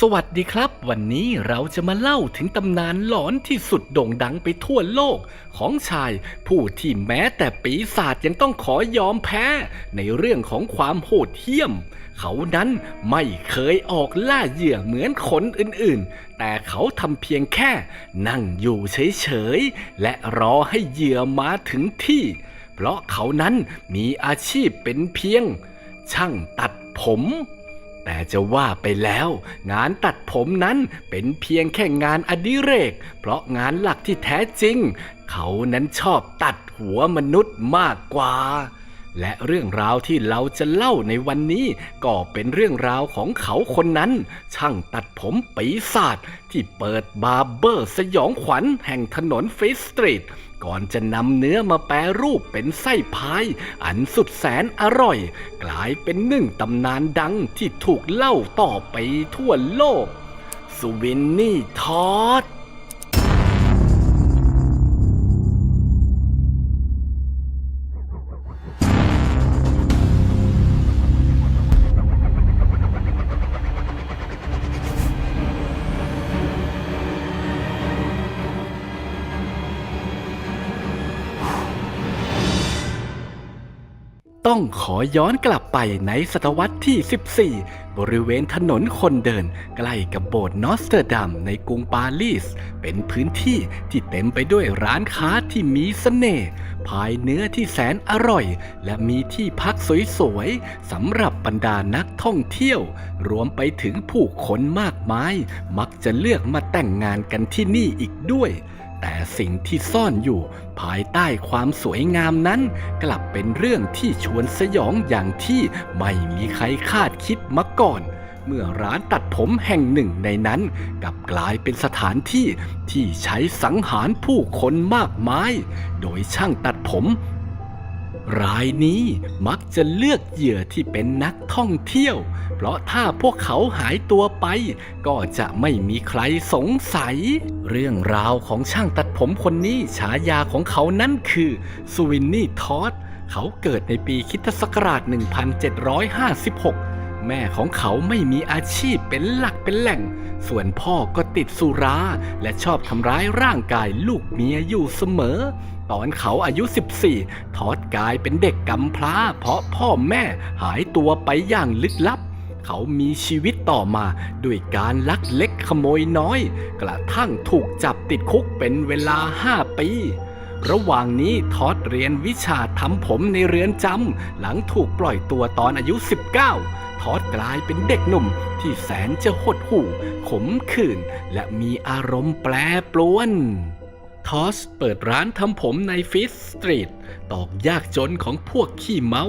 สวัสดีครับ วันนี้เราจะมาเล่าถึงตำนานหลอนที่สุดโด่งดังไปทั่วโลก ของชายผู้ที่แม้แต่ปีศาจยังต้องขอยอมแพ้ ในเรื่องของความโหดเหี้ยม เขานั้นไม่เคยออกล่าเหยื่อเหมือนคนอื่นๆ แต่เขาทำเพียงแค่นั่งอยู่เฉยๆ และรอให้เหยื่อมาถึงที่ เพราะเขานั้นมีอาชีพเป็นเพียง ช่างตัดผม แต่จะว่าไปแล้ว งานตัดผมนั้นเป็นเพียงแค่งานอดิเรก เพราะงานหลักที่แท้จริง เขานั้นชอบตัดหัวมนุษย์มากกว่า และเรื่องราวที่เราจะเล่าในวันนี้ก็เป็นเรื่องราวของเขาคนนั้น ช่างตัดผมปีศาจที่เปิดบาร์เบอร์สยองขวัญแห่งถนนฟิสสตรีท ก่อนจะนำเนื้อมาแปรรูปเป็นไส้พาย อันสุดแสนอร่อย กลายเป็นหนึ่งตำนานดังที่ถูกเล่าต่อไปทั่วโลกสวินนี่ทอด ต้องขอย้อนกลับไปในศตวรรษที่ 14 บริเวณถนนคนเดิน ใกล้กับโบสถ์นอสเตอร์ดัมในกรุงปารีส เป็นพื้นที่ที่เต็มไปด้วยร้านค้าที่มีเสน่ห์พายเนื้อที่แสนอร่อย และมีที่พักสวยๆสำหรับบรรดานักท่องเที่ยว รวมไปถึงผู้คนมากมาย มักจะเลือกมาแต่งงานกันที่นี่อีกด้วย แต่สิ่งที่ซ่อนอยู่ภายใต้ความสวยงามนั้น กลับเป็นเรื่องที่ชวนสยองอย่างที่ไม่มีใครคาดคิดมาก่อน เมื่อร้านตัดผมแห่งหนึ่งในนั้นกลับกลายเป็นสถานที่ที่ใช้สังหารผู้คนมากมาย โดยช่างตัดผม รายนี้มักจะเลือกเหยื่อที่เป็นนักท่องเที่ยว เพราะถ้าพวกเขาหายตัวไป ก็จะไม่มีใครสงสัย เรื่องราวของช่างตัดผมคนนี้ฉายาของเขานั้นคือสวินนี่ทอดเขาเกิดในปีคิศักราช 1756 แม่ของเขาไม่มีอาชีพเป็นหลักเป็นแหล่ง ส่วนพ่อก็ติดสุรา และชอบทำร้ายร่างกายลูกเมียอยู่เสมอ ตอนเขาอายุ 14 ทอดกายเป็นเด็กกำพร้า เพราะพ่อแม่หายตัวไปอย่างลึกลับ เขามีชีวิตต่อมาด้วยการลักเล็กขโมยน้อย กระทั่งถูกจับติดคุกเป็นเวลา 5 ปีระหว่างนี้ทอดเรียนวิชาทำผมในเรือนจำหลังถูกปล่อยตัวตอนอายุ 19 ทอดกลายเป็นเด็กหนุ่มที่แสนจะหดหู่ ขมขื่นและมีอารมณ์แปรปรวนทอสเปิดร้านทำผมในฟิสสตรีท ตอกยากจนของพวกขี้เมา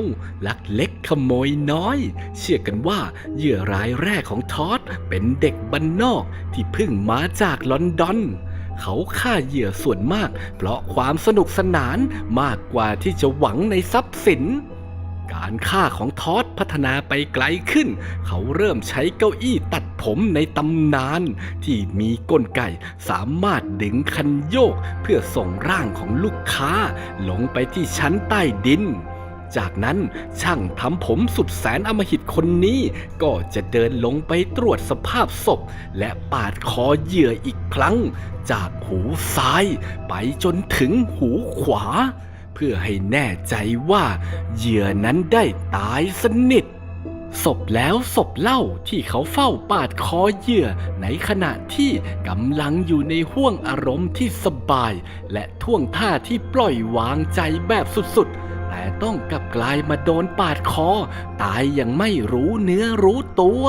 ลักเล็กขโมยน้อย เชื่อกันว่าเหยื่อรายแรกของทอสเป็นเด็กบ้านนอกที่เพิ่งมาจากลอนดอน เขาฆ่าเหยื่อส่วนมาก เพราะความสนุกสนานมากกว่าที่จะหวังในทรัพย์สิน การฆ่าของทอดพัฒนาไปไกลขึ้น เขาเริ่มใช้เก้าอี้ตัดผมในตำนาน ที่มีกลไกสามารถดึงคันโยก เพื่อส่งร่างของลูกค้า ลงไปที่ชั้นใต้ดินจากนั้นช่างทำผมสุดแสนอำมหิตคนนี้ ก็จะเดินลงไปตรวจสภาพศพ และปาดคอเหยื่ออีกครั้ง จากหูซ้ายไปจนถึงหูขวา เพื่อให้แน่ใจว่าเหยื่อนั้นได้ตายสนิทศพแล้วศพเล่าที่เขาเฝ้าปาดคอเหยื่อในขณะที่กำลังอยู่ในห่วงอารมณ์ที่สบาย และท่วงท่าที่ปล่อยวางใจแบบสุดๆ แต่ต้องกลับกลายมาโดนปาดคอ ตายอย่างไม่รู้เนื้อรู้ตัว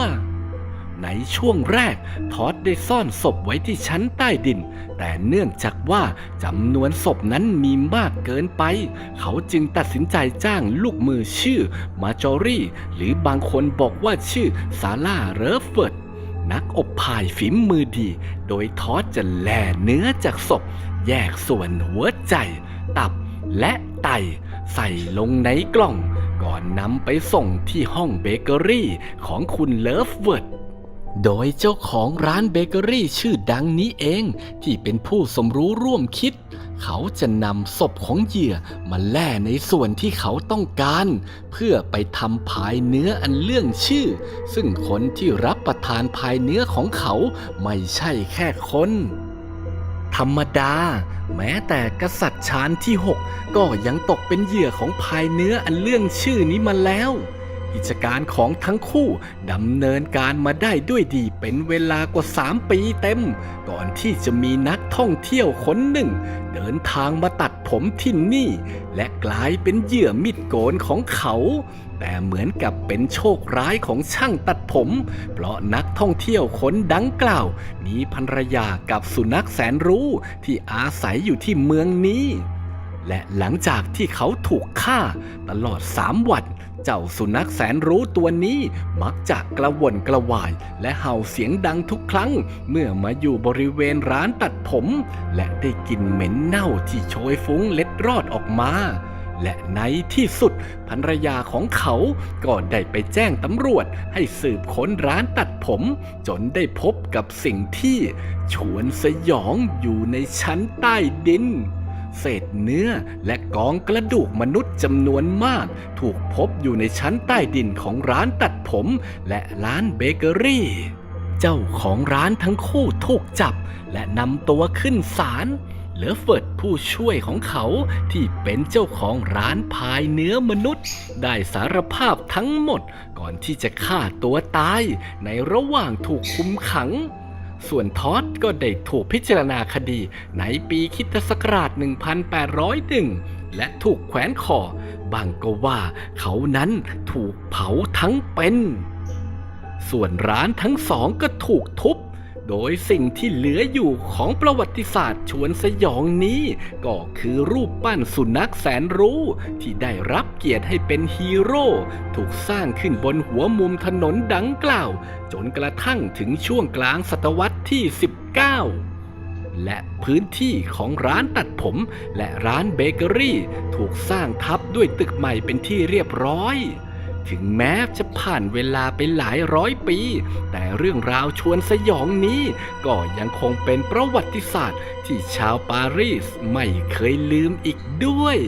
ในช่วงแรก ทอดได้ซ่อนศพไว้ที่ชั้นใต้ดิน แต่เนื่องจากว่าจำนวนศพนั้นมีมากเกินไป เขาจึงตัดสินใจจ้างลูกมือชื่อมาจอรี่ หรือบางคนบอกว่าชื่อซาร่าเรฟเฟิร์ดนักอบพายฝีมือดี โดยทอดจะแล่เนื้อจากศพ แยกส่วนหัวใจ ตับและไต ใส่ลงในกล่อง ก่อนนำไปส่งที่ห้องเบเกอรี่ของคุณเลิฟเวิร์ด โดยเจ้าของร้านเบเกอรี่ชื่อดังนี้เอง ที่เป็นผู้สมรู้ร่วมคิด เขาจะนำศพของเหยื่อมาแล่ในส่วนที่เขาต้องการ เพื่อไปทำพายเนื้ออันเรื่องชื่อ ซึ่งคนที่รับประทานพายเนื้อของเขาไม่ใช่แค่คนธรรมดา แม้แต่กษัตริย์ชานที่ 6 ก็ยังตกเป็นเหยื่อของพายเนื้ออันเรื่องชื่อนี้มาแล้ว กิจการของทั้งคู่ดำเนินการมาได้ด้วยดีเป็นเวลากว่า 3 ปีเต็ม ก่อนที่จะมีนักท่องเที่ยวคนหนึ่ง เดินทางมาตัดผมที่นี่ และกลายเป็นเหยื่อมิดโกนของเขา แต่เหมือนกับเป็นโชคร้ายของช่างตัดผม เพราะนักท่องเที่ยวคนดังกล่าว มีภรรยากับสุนัขแสนรู้ที่อาศัยอยู่ที่เมืองนี้และหลังจากที่เขาถูกฆ่าตลอดสามวัน เจ้าสุนัขแสนรู้ตัวนี้มักจะกระวนกระวาย และเห่าเสียงดังทุกครั้ง เมื่อมาอยู่บริเวณร้านตัดผม และได้กลิ่นเหม็นเน่าที่โชยฟุ้งเล็ดรอดออกมาและในที่สุดภรรยาของเขาก็ได้ไปแจ้งตำรวจให้สืบค้นร้านตัดผม จนได้พบกับสิ่งที่ ชวนสยองอยู่ในชั้นใต้ดิน เศษเนื้อและกองกระดูกมนุษย์จำนวนมาก ถูกพบอยู่ในชั้นใต้ดินของร้านตัดผมและร้านเบเกอรี่ เจ้าของร้านทั้งคู่ถูกจับ และนำตัวขึ้นศาลเหลือเฟิร์ดผู้ช่วยของเขาที่เป็นเจ้าของร้านพายเนื้อมนุษย์ ได้สารภาพทั้งหมดก่อนที่จะฆ่าตัวตายในระหว่างถูกคุมขัง ส่วนทอดก็ได้ถูกพิจารณาคดีในปีคริสตศักราช 1801 และถูกแขวนคอบางก็ว่าเขานั้นถูกเผาทั้งเป็น ส่วนร้านทั้งสองก็ถูกทุบ โดยสิ่งที่เหลืออยู่ของประวัติศาสตร์ชวนสยองนี้ ก็คือรูปปั้นสุนัขแสนรู้ที่ได้รับเกียรติให้เป็นฮีโร่ถูกสร้างขึ้นบนหัวมุมถนนดังกล่าว จนกระทั่งถึงช่วงกลางศตวรรษที่ 19และพื้นที่ของร้านตัดผมและร้านเบเกอรี่ ถูกสร้างทับด้วยตึกใหม่เป็นที่เรียบร้อย ถึงแม้จะผ่านเวลาไปหลายร้อยปี แต่เรื่องราวชวนสยองนี้ ก็ยังคงเป็นประวัติศาสตร์ ที่ชาวปารีสไม่เคยลืมอีกด้วย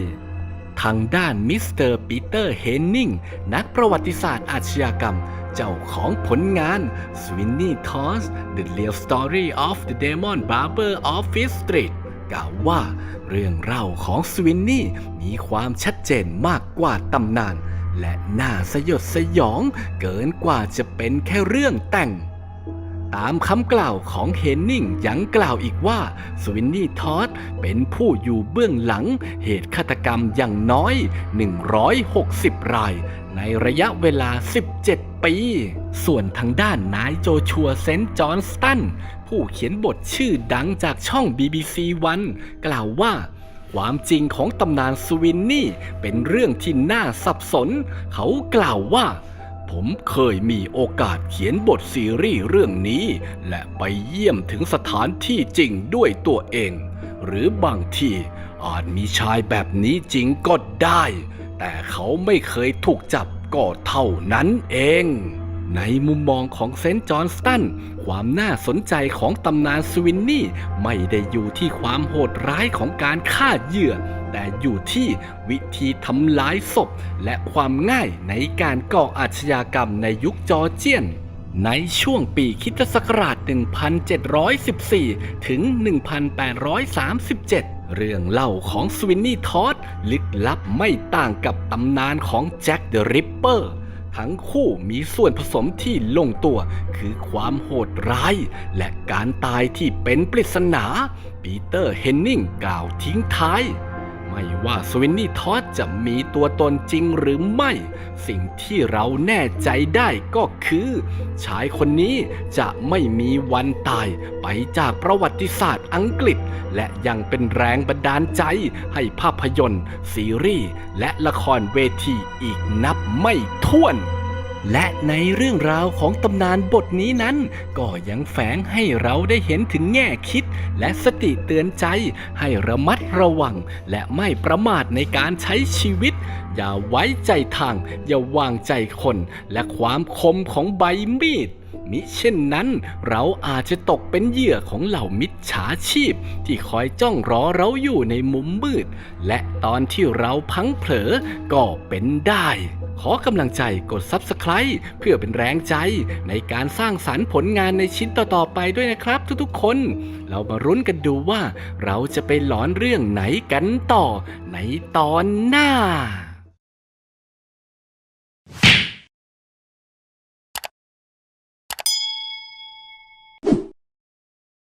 ทางด้านมิสเตอร์ปีเตอร์เฮนนิงนักประวัติศาสตร์อาชญากรรม เจ้าของผลงาน Sweeney Todd The Real Story of the Demon Barber of Fifth Street กล่าวว่าเรื่องเล่าของสวินนี่มีความชัดเจนมากกว่าตำนาน และน่าสยดสยองเกินกว่าจะเป็นแค่เรื่องแต่ง ตามคำกล่าวของเฮนนิงยังกล่าวอีกว่าสวินนี่ทอดเป็นผู้อยู่เบื้องหลังเหตุฆาตกรรมอย่างน้อย 160 ราย ในระยะเวลา 17 ปี ส่วนทางด้านนายโจชัวเซนต์จอห์นสตันผู้เขียนบทชื่อดังจากช่อง BBC วันกล่าวว่า ความจริงของตำนานสวินนี่เป็นเรื่องที่น่าสับสน เขากล่าวว่า ผมเคยมีโอกาสเขียนบทซีรีส์เรื่องนี้ และไปเยี่ยมถึงสถานที่จริงด้วยตัวเอง หรือบางทีอาจมีชายแบบนี้จริงก็ได้ แต่เขาไม่เคยถูกจับก็เท่านั้นเอง ในมุมมองของเซนต์จอห์นสตัน ความน่าสนใจของตำนานสวินนี่ ไม่ได้อยู่ที่ความโหดร้ายของการฆ่าเหยื่อ แต่อยู่ที่วิธีทำลายศพ และความง่ายในการก่ออาชญากรรมในยุคจอร์เจียนในช่วงปีคิตศักราช 1714 ถึง 1837 เรื่องเล่าของสวินนี่ทอดลึกลับไม่ต่างกับตำนานของแจ็คเดอะริปเปอร์ ทั้งคู่มีส่วนผสมที่ลงตัว คือความโหดร้าย และการตายที่เป็นปริศนา ปีเตอร์เฮนนิงกล่าวทิ้งท้าย ไม่ว่าสวินนี่ทอดจะมีตัวตนจริงหรือไม่ สิ่งที่เราแน่ใจได้ก็คือ ชายคนนี้จะไม่มีวันตายไปจากประวัติศาสตร์อังกฤษ และยังเป็นแรงบันดาลใจให้ภาพยนตร์ ซีรีส์และละครเวทีอีกนับไม่ถ้วน และในเรื่องราวของตำนานบทนี้นั้น ก็ยังแฝงให้เราได้เห็นถึงแง่คิด และสติเตือนใจ ให้ระมัดระวัง และไม่ประมาทในการใช้ชีวิต อย่าไว้ใจทาง อย่าวางใจคน และความคมของใบมีด มิเช่นนั้น เราอาจจะตกเป็นเหยื่อของเหล่ามิจฉาชีพ ที่คอยจ้องรอเราอยู่ในมุมมืด และตอนที่เราพังเผลอก็เป็นได้ ขอกำลังใจกด Subscribe เพื่อเป็นแรงใจในการสร้างสารรค์ผลงานในชิ้นต่อๆไปด้วยนะครับทุกๆคน เรามารุ้นกันดูว่า เราจะไปหลอนเรื่องไหนกันต่อในตอนหน้า